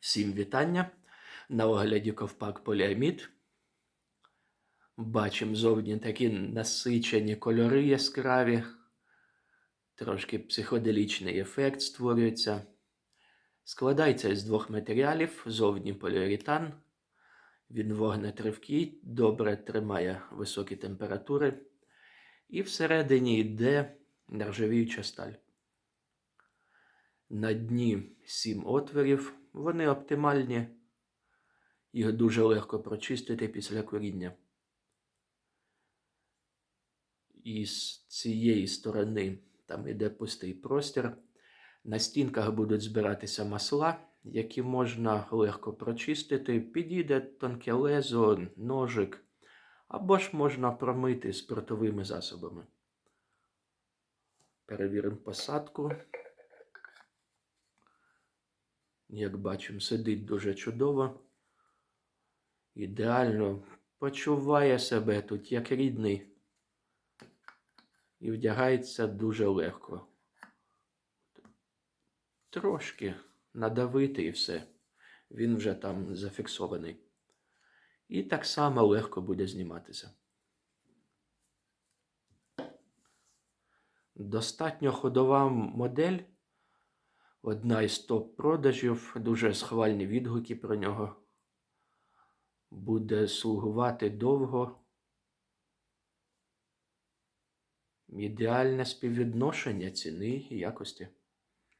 Всім вітання. На огляді ковпак поліамід. Бачимо зовні такі насичені кольори яскраві. Трошки психоделічний ефект створюється. Складається із двох матеріалів: зовні поліуретан. Він вогнетривкий, добре тримає високі температури. І всередині йде нержавіюча сталь. На дні сім отворів. Вони оптимальні. Їх дуже легко прочистити після коріння. І з цієї сторони там іде пустий простір. На стінках будуть збиратися масла, які можна легко прочистити. Підійде тонке лезо, ножик, або ж можна промити спиртовими засобами. Перевіримо посадку. Як бачимо, сидить дуже чудово. Ідеально почуває себе тут як рідний. І вдягається дуже легко. Трошки надавити і все. Він вже там зафіксований. І так само легко буде зніматися. Достатньо ходова модель. Одна із топ-продажів, дуже схвальні відгуки про нього. Буде слугувати довго. Ідеальне співвідношення ціни і якості.